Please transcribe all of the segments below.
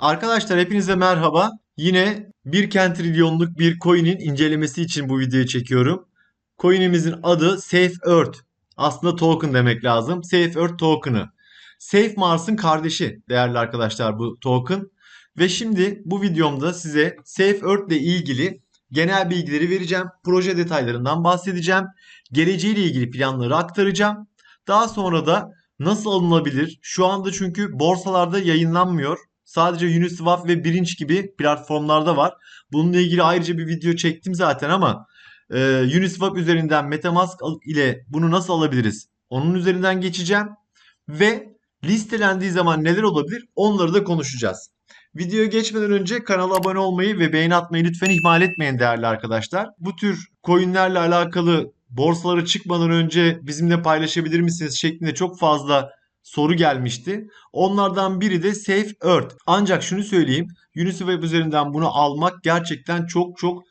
Arkadaşlar hepinize merhaba. Yine 1 kentrilyonluk bir coin'in incelemesi için bu videoyu çekiyorum. Coin'imizin adı Safe Earth. Aslında token demek lazım. Safe Earth token'ı. Safe Mars'ın kardeşi değerli arkadaşlar bu token. Ve şimdi bu videomda size Safe Earth ile ilgili genel bilgileri vereceğim. Proje detaylarından bahsedeceğim. Geleceğiyle ilgili planları aktaracağım. Daha sonra da nasıl alınabilir? Şu anda çünkü borsalarda yayınlanmıyor. Sadece Uniswap ve Birinç gibi platformlarda var. Bununla ilgili ayrıca bir video çektim zaten ama e, Uniswap üzerinden Metamask ile bunu nasıl alabiliriz? Onun üzerinden geçeceğim ve listelendiği zaman neler olabilir? Onları da konuşacağız. Videoya geçmeden önce kanala abone olmayı ve beğeni atmayı lütfen ihmal etmeyin değerli arkadaşlar. Bu tür coinlerle alakalı borsalara çıkmadan önce bizimle paylaşabilir misiniz şeklinde çok fazla soru gelmişti. Onlardan biri de Safe Earth. Ancak şunu söyleyeyim. Uniswap üzerinden bunu almak gerçekten çok çok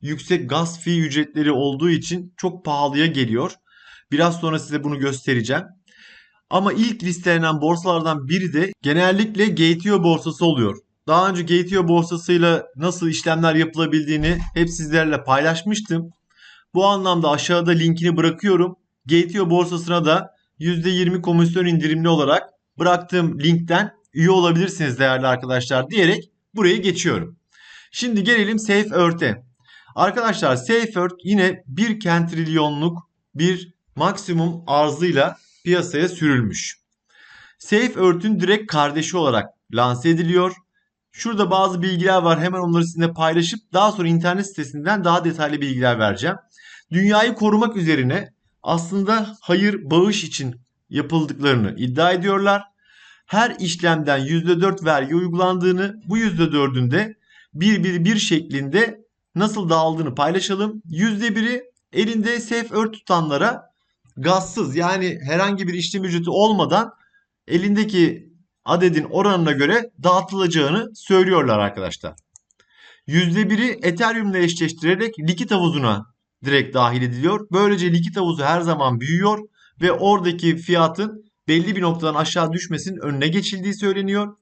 yüksek gaz fee ücretleri olduğu için çok pahalıya geliyor. Biraz sonra size bunu göstereceğim. Ama ilk listelenen borsalardan biri de genellikle Gateo borsası oluyor. Daha önce Gateo borsasıyla nasıl işlemler yapılabildiğini hep sizlerle paylaşmıştım. Bu anlamda aşağıda linkini bırakıyorum. Gateo borsasına da %20 komisyon indirimli olarak bıraktığım linkten üye olabilirsiniz değerli arkadaşlar diyerek buraya geçiyorum. Şimdi gelelim Safe Earth'e. Arkadaşlar Safe Earth yine 1 kentrilyonluk bir maksimum arzıyla piyasaya sürülmüş. Safe Earth'ün direkt kardeşi olarak lanse ediliyor. Şurada bazı bilgiler var. Hemen onları sizinle paylaşıp daha sonra internet sitesinden daha detaylı bilgiler vereceğim. Dünyayı korumak üzerine aslında hayır bağış için yapıldıklarını iddia ediyorlar. Her işlemden %4 vergi uygulandığını, bu %4'ün bir bir bir şeklinde nasıl dağıldığını paylaşalım. %1'i elinde safe earth tutanlara gazsız yani herhangi bir işlem ücreti olmadan elindeki adedin oranına göre dağıtılacağını söylüyorlar arkadaşlar. %1'i Ethereum ile eşleştirerek likit havuzuna direkt dahil ediliyor. Böylece likit havuzu her zaman büyüyor ve oradaki fiyatın belli bir noktadan aşağı düşmesinin önüne geçildiği söyleniyor.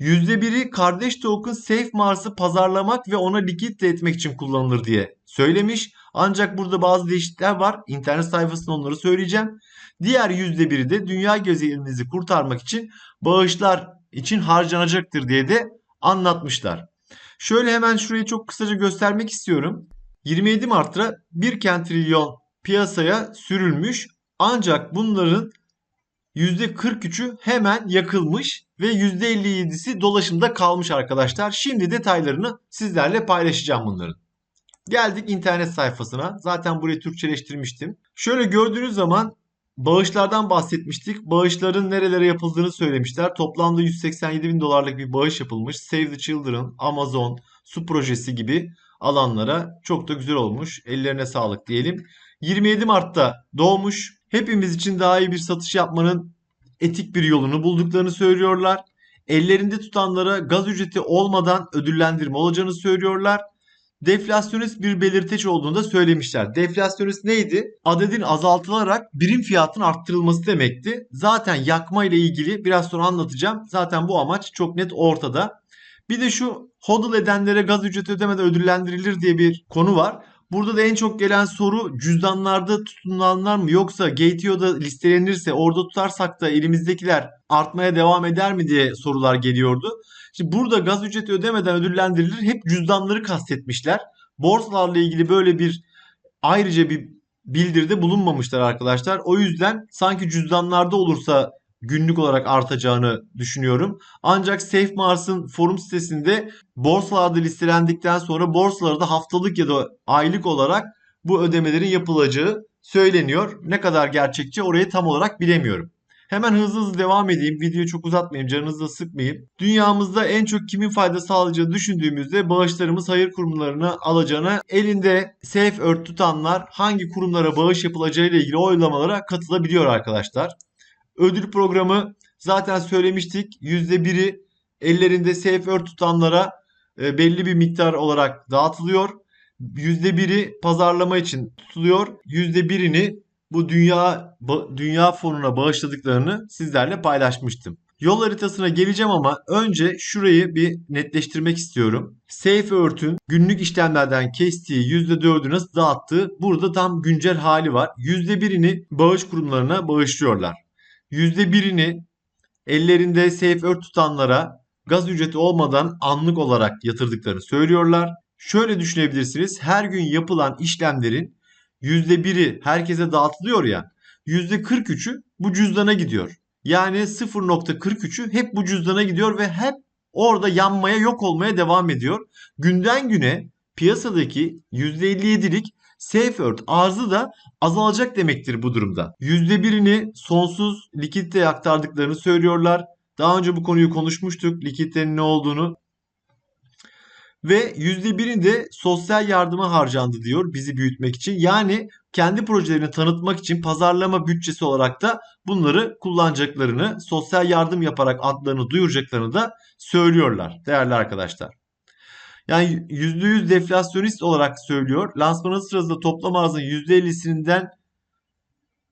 %1'i kardeş token Safe Mars'ı pazarlamak ve ona likit etmek için kullanılır diye söylemiş. Ancak burada bazı değişiklikler var. İnternet sayfasında onları söyleyeceğim. Diğer %1'i de dünya gezegeninizi kurtarmak için bağışlar için harcanacaktır diye de anlatmışlar. Şöyle hemen şurayı çok kısaca göstermek istiyorum. 27 Mart'ta 1 trilyon piyasaya sürülmüş ancak bunların %43'ü hemen yakılmış ve %57'si dolaşımda kalmış arkadaşlar. Şimdi detaylarını sizlerle paylaşacağım bunların. Geldik internet sayfasına. Zaten burayı Türkçeleştirmiştim. Şöyle gördüğünüz zaman bağışlardan bahsetmiştik. Bağışların nerelere yapıldığını söylemişler. Toplamda 187 bin dolarlık bir bağış yapılmış. Save the Children, Amazon, Su projesi gibi alanlara çok da güzel olmuş. Ellerine sağlık diyelim. 27 Mart'ta doğmuş. Hepimiz için daha iyi bir satış yapmanın etik bir yolunu bulduklarını söylüyorlar. Ellerinde tutanlara gaz ücreti olmadan ödüllendirme olacağını söylüyorlar. Deflasyonist bir belirteç olduğunu da söylemişler. Deflasyonist neydi? Adedin azaltılarak birim fiyatın arttırılması demekti. Zaten yakma ile ilgili biraz sonra anlatacağım. Zaten bu amaç çok net ortada. Bir de şu hodl edenlere gaz ücreti ödemeden ödüllendirilir diye bir konu var. Burada da en çok gelen soru cüzdanlarda tutulanlar mı yoksa Gateo'da listelenirse orada tutarsak da elimizdekiler artmaya devam eder mi diye sorular geliyordu. Şimdi burada gaz ücreti ödemeden ödüllendirilir hep cüzdanları kastetmişler. Borsalarla ilgili böyle bir ayrıca bir bildiride bulunmamışlar arkadaşlar. O yüzden sanki cüzdanlarda olursa günlük olarak artacağını düşünüyorum. Ancak Safe Mars'ın forum sitesinde borsalarda listelendikten sonra borsalarda haftalık ya da aylık olarak bu ödemelerin yapılacağı söyleniyor. Ne kadar gerçekçi orayı tam olarak bilemiyorum. Hemen hızlı hızlı devam edeyim. Videoyu çok uzatmayayım. Canınızı da sıkmayayım. Dünyamızda en çok kimin fayda sağlayacağını düşündüğümüzde bağışlarımız hayır kurumlarına alacağına elinde Safe Earth tutanlar hangi kurumlara bağış yapılacağı ile ilgili oylamalara katılabiliyor arkadaşlar. Ödül programı zaten söylemiştik. %1'i ellerinde earth tutanlara e, belli bir miktar olarak dağıtılıyor. %1'i pazarlama için tutuluyor. %1'ini bu dünya dünya fonuna bağışladıklarını sizlerle paylaşmıştım. Yol haritasına geleceğim ama önce şurayı bir netleştirmek istiyorum. SafeEarth'ün günlük işlemlerden kestiği %4'ü nasıl dağıttığı burada tam güncel hali var. %1'ini bağış kurumlarına bağışlıyorlar. %1'ini ellerinde SafeEarth tutanlara gaz ücreti olmadan anlık olarak yatırdıklarını söylüyorlar. Şöyle düşünebilirsiniz. Her gün yapılan işlemlerin %1'i herkese dağıtılıyor ya. %43'ü bu cüzdana gidiyor. Yani 0.43'ü hep bu cüzdana gidiyor ve hep orada yanmaya yok olmaya devam ediyor. Günden güne piyasadaki %57'lik safe earth arzı da azalacak demektir bu durumda. %1'ini sonsuz likiditeye aktardıklarını söylüyorlar. Daha önce bu konuyu konuşmuştuk. Likiditenin ne olduğunu. Ve %1'in de sosyal yardıma harcandı diyor bizi büyütmek için. Yani kendi projelerini tanıtmak için pazarlama bütçesi olarak da bunları kullanacaklarını, sosyal yardım yaparak adlarını duyuracaklarını da söylüyorlar değerli arkadaşlar. Yani %100 deflasyonist olarak söylüyor. Lansmanı sırasında toplam arzın %50'sinden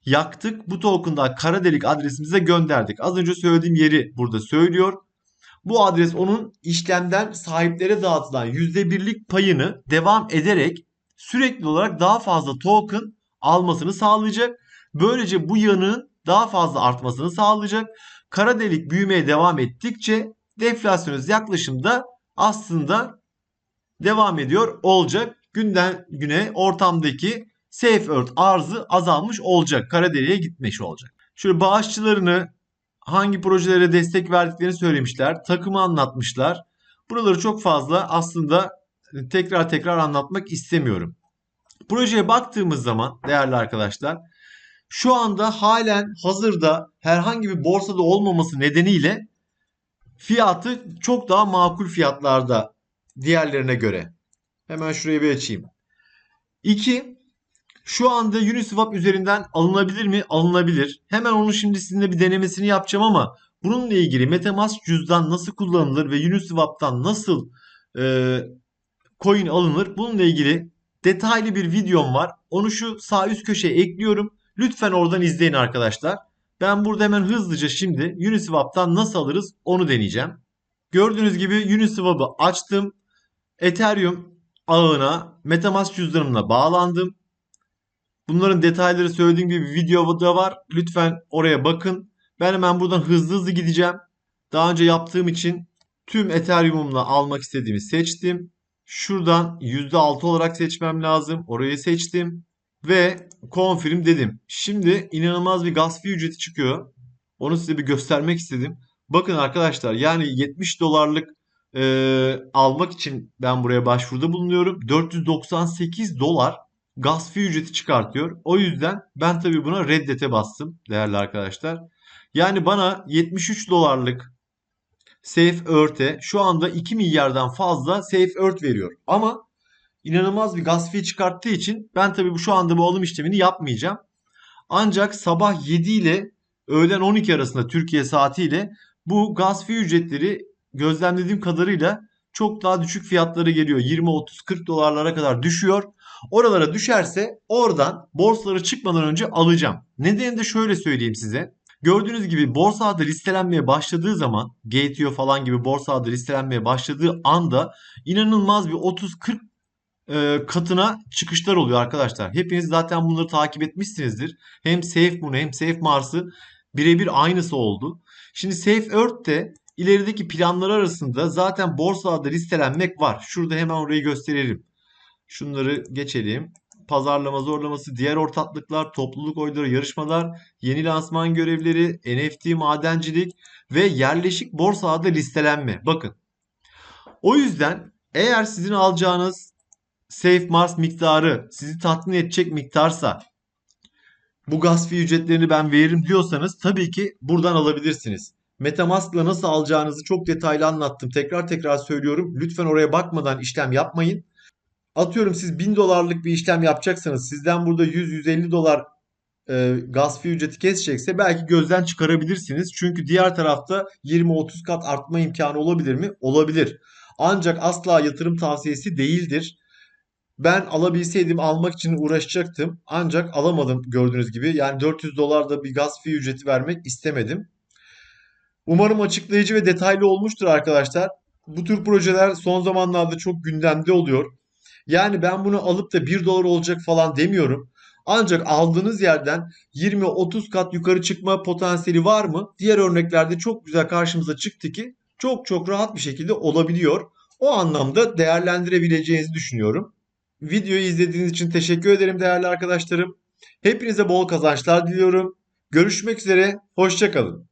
yaktık. Bu token'da kara delik adresimize gönderdik. Az önce söylediğim yeri burada söylüyor. Bu adres onun işlemden sahiplere dağıtılan %1'lik payını devam ederek sürekli olarak daha fazla token almasını sağlayacak. Böylece bu yanığın daha fazla artmasını sağlayacak. Kara delik büyümeye devam ettikçe deflasyonist yaklaşımda aslında devam ediyor olacak. Günden güne ortamdaki safe earth arzı azalmış olacak. Kara deliğe gitmiş olacak. Şöyle bağışçılarını hangi projelere destek verdiklerini söylemişler. Takımı anlatmışlar. Buraları çok fazla aslında tekrar tekrar anlatmak istemiyorum. Projeye baktığımız zaman değerli arkadaşlar şu anda halen hazırda herhangi bir borsada olmaması nedeniyle fiyatı çok daha makul fiyatlarda diğerlerine göre. Hemen şurayı bir açayım. 2. Şu anda Uniswap üzerinden alınabilir mi? Alınabilir. Hemen onu şimdi sizinle bir denemesini yapacağım ama bununla ilgili MetaMask cüzdan nasıl kullanılır ve Uniswap'tan nasıl e, coin alınır? Bununla ilgili detaylı bir videom var. Onu şu sağ üst köşeye ekliyorum. Lütfen oradan izleyin arkadaşlar. Ben burada hemen hızlıca şimdi Uniswap'tan nasıl alırız onu deneyeceğim. Gördüğünüz gibi Uniswap'ı açtım. Ethereum ağına Metamask cüzdanımla bağlandım. Bunların detayları söylediğim gibi videoda var. Lütfen oraya bakın. Ben hemen buradan hızlı hızlı gideceğim. Daha önce yaptığım için tüm Ethereum'umla almak istediğimi seçtim. Şuradan %6 olarak seçmem lazım. Orayı seçtim. Ve confirm dedim. Şimdi inanılmaz bir gas fee ücreti çıkıyor. Onu size bir göstermek istedim. Bakın arkadaşlar yani 70 dolarlık e, almak için ben buraya başvuruda bulunuyorum. 498 dolar gas fee ücreti çıkartıyor. O yüzden ben tabii buna reddete bastım değerli arkadaşlar. Yani bana 73 dolarlık Safe Earth'e şu anda 2 milyardan fazla Safe Earth veriyor. Ama inanılmaz bir gas fee çıkarttığı için ben tabii bu şu anda bu alım işlemini yapmayacağım. Ancak sabah 7 ile öğlen 12 arasında Türkiye saatiyle bu gaz fee ücretleri gözlemlediğim kadarıyla çok daha düşük fiyatları geliyor. 20, 30, 40 dolarlara kadar düşüyor. Oralara düşerse oradan borsalara çıkmadan önce alacağım. Nedeni de şöyle söyleyeyim size. Gördüğünüz gibi borsa adı listelenmeye başladığı zaman Gateo falan gibi borsa adı listelenmeye başladığı anda inanılmaz bir 30-40 e, katına çıkışlar oluyor arkadaşlar. Hepiniz zaten bunları takip etmişsinizdir. Hem SafeMoon'u hem SafeMars'ı birebir aynısı oldu. Şimdi SafeEarth'te ilerideki planlar arasında zaten borsalarda listelenmek var. Şurada hemen orayı gösterelim. Şunları geçelim. Pazarlama zorlaması, diğer ortaklıklar, topluluk oyları, yarışmalar, yeni lansman görevleri, NFT, madencilik ve yerleşik borsada listelenme. Bakın. O yüzden eğer sizin alacağınız Safe Mars miktarı sizi tatmin edecek miktarsa bu gaz fee ücretlerini ben veririm diyorsanız tabii ki buradan alabilirsiniz. Metamask'la nasıl alacağınızı çok detaylı anlattım. Tekrar tekrar söylüyorum. Lütfen oraya bakmadan işlem yapmayın. Atıyorum siz 1000 dolarlık bir işlem yapacaksanız sizden burada 100-150 dolar e, gaz fee ücreti kesecekse belki gözden çıkarabilirsiniz. Çünkü diğer tarafta 20-30 kat artma imkanı olabilir mi? Olabilir. Ancak asla yatırım tavsiyesi değildir. Ben alabilseydim almak için uğraşacaktım. Ancak alamadım gördüğünüz gibi. Yani 400 dolar da bir gaz fee ücreti vermek istemedim. Umarım açıklayıcı ve detaylı olmuştur arkadaşlar. Bu tür projeler son zamanlarda çok gündemde oluyor. Yani ben bunu alıp da 1 dolar olacak falan demiyorum. Ancak aldığınız yerden 20-30 kat yukarı çıkma potansiyeli var mı? Diğer örneklerde çok güzel karşımıza çıktı ki çok çok rahat bir şekilde olabiliyor. O anlamda değerlendirebileceğinizi düşünüyorum. Videoyu izlediğiniz için teşekkür ederim değerli arkadaşlarım. Hepinize bol kazançlar diliyorum. Görüşmek üzere, hoşçakalın.